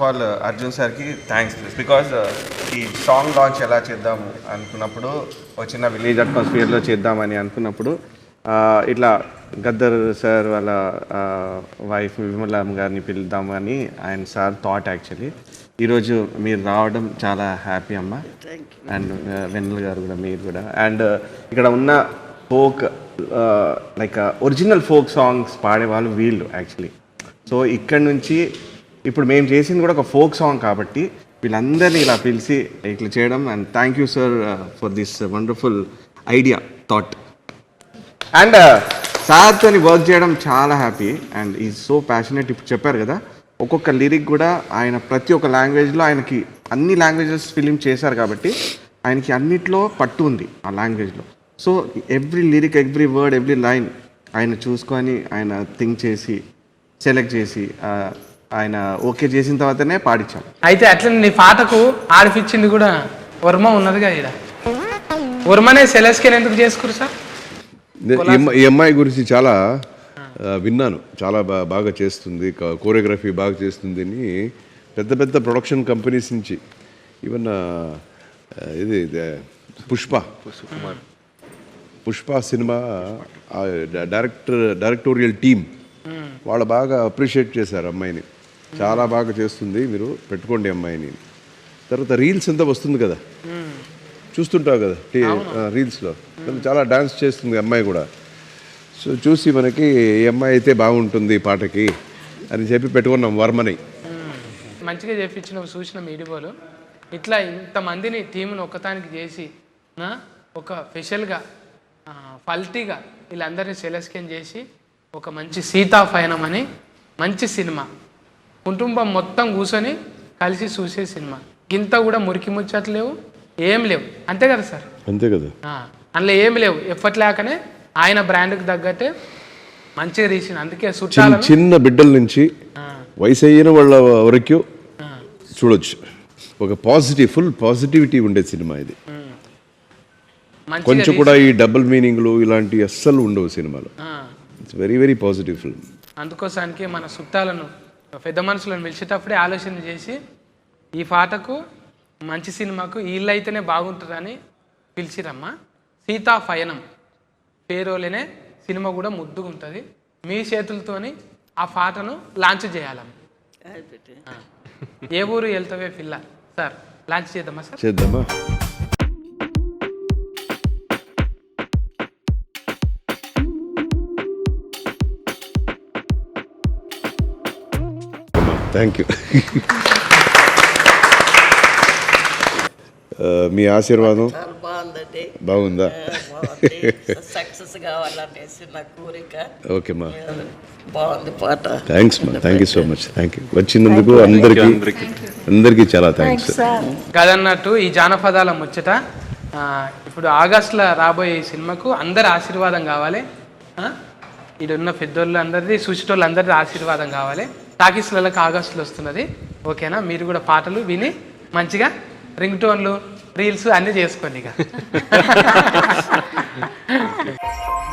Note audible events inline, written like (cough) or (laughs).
Of all Arjun సార్కి thanks because ఈ song launch ఎలా చేద్దాము అనుకున్నప్పుడు ఒక చిన్న విలేజ్ అట్మాస్ఫియర్లో చేద్దామని అనుకున్నప్పుడు ఇట్లా గద్దర్ సార్ వాళ్ళ వైఫ్ విమలమ్మ గారిని పిలుద్దామని ఆయన సార్ థాట్ యాక్చువల్లీ ఈరోజు మీరు రావడం చాలా హ్యాపీ అమ్మ. అండ్ వెన్నెల గారు కూడా మీరు కూడా. అండ్ ఇక్కడ ఉన్న folk like original folk songs పాడేవాళ్ళు వీళ్ళు యాక్చువల్లీ సో ఇక్కడ నుంచి ఇప్పుడు మేము చేసింది కూడా ఒక ఫోక్ సాంగ్ కాబట్టి వీళ్ళందరినీ ఇలా పిలిచి ఇట్లా చేయడం and thank you sir for this wonderful idea thought and సార్తో వర్క్ చేయడం చాలా happy and is so passionate ఇప్పుడు చెప్పారు కదా ఒక్కొక్క లిరిక్ కూడా ఆయన ప్రతి ఒక్క లాంగ్వేజ్లో ఆయనకి అన్ని లాంగ్వేజెస్ ఫిలిం చేశారు కాబట్టి ఆయనకి అన్నిట్లో పట్టు ఉంది ఆ లాంగ్వేజ్లో so every lyric every word every line ఆయన చూసుకొని ఆయన థింక్ చేసి సెలెక్ట్ చేసి uh, ఆయన ఓకే చేసిన తర్వాతనే పాడించాం అయితే అట్లా నీ పాటకు ఆడిపించింది కూడా వర్మ ఉన్నదిగా ఇక్కడ వర్మనే సెలెస్కెన్ ఎందుకు చేసుకురు సార్? ఈ అమ్మ- ఈ అమ్మాయి గురించి చాలా విన్నాను. చాలా బా- బాగా చేస్తుంది కోరియోగ్రఫీ బాగా చేస్తుంది అని పెద్ద పెద్ద ప్రొడక్షన్ కంపెనీస్ నుంచి. ఈవెన్ ఇది Pushpa. Pushpa cinema director directorial team వాళ్ళు బాగా అప్రిషియేట్ చేశారు అమ్మాయిని. చాలా బాగా చేస్తుంది మీరు పెట్టుకోండి అమ్మాయిని. తర్వాత రీల్స్ ఎంత వస్తుంది కదా. చూస్తుంటావు కదా టీ రీల్స్లో. చాలా డాన్స్ చేస్తుంది అమ్మాయి కూడా. సో చూసి మనకి ఈ అమ్మాయి అయితే బాగుంటుంది పాటకి అని చెప్పి పెట్టుకున్నాం వర్మని. మంచిగా చేపించిన చూసిన మీడియోలు ఇట్లా ఇంతమందిని టీంను ఒక్కతానికి చేసి ఒక స్పెషల్గా ఆ, ఫల్టీగా వీళ్ళందరినీ సెలెస్కెన్ చేసి ఒక మంచి సీతాఫయనం అని మంచి సినిమా. కుటుంబం మొత్తం కూర్చొని కలిసి చూసే సినిమా. ఇంత కూడా మురికి ముచ్చట్లు లేవు ఏం లేవు. అంతే కదా సార్? అంతే కదా. అందులో ఏం లేవు. ఎఫర్ట్ లేకనే ఆయన బ్రాండ్కి తగ్గట్టే మంచిగా తీసిన అందుకే చిన్న చుట్టాలను చిన్న బిడ్డల నుంచి వయసు అయిన వాళ్ళ వరకు చూడొచ్చు. ఒక పాజిటివ్ ఫుల్ పాజిటివిటీ ఉండే సినిమా ఇది. కొంచెం కూడా ఈ డబుల్ మీనింగ్లు ఇలాంటి అస్సలు ఉండవు సినిమాలో. It's very very positive film అందుకోసానికి మన చుట్టాలను పెద్ద మనుషులను పిలిచేటప్పుడే ఆలోచన చేసి ఈ పాటకు మంచి సినిమాకు వీళ్ళు అయితేనే బాగుంటుందని పిలిచిరమ్మా. సీతాఫయనం పేరోలేనే సినిమా కూడా ముద్దుగా ఉంటుంది. మీ చేతులతోని ఆ పాటను లాంచ్ చేయాలమ్మ. ఏ ఊరు వెళ్తావే పిల్ల? సార్ లాంచ్ చేద్దామా సార్? చేద్దామా? థ్యాంక్ యూ మీ ఆశీర్వాదం? బాగుందా? సక్సెస్ కావాలనేసి నా కోరిక. ఓకే మా. బాగుంది పాట. థ్యాంక్స్ మా. Thank you so much thank you వచ్చినందుకు అందరికీ అందరికీ. చాలా థ్యాంక్స్ కదన్నట్టు ఈ జానపదాల ముచ్చట ఇప్పుడు ఆగస్టులో రాబోయే ఈ సినిమాకు అందరి ఆశీర్వాదం కావాలి. ఆ? ఈడున్న పెద్దోళ్ళు అందరిది చూసేటోళ్ళు అందరిది ఆశీర్వాదం కావాలి. టాకీస్లలోకి ఆగస్టులో వస్తున్నది. ఓకేనా? మీరు కూడా పాటలు విని మంచిగా రింగ్ టోన్లు రీల్స్ అన్నీ చేసుకోండి ఇక. (laughs)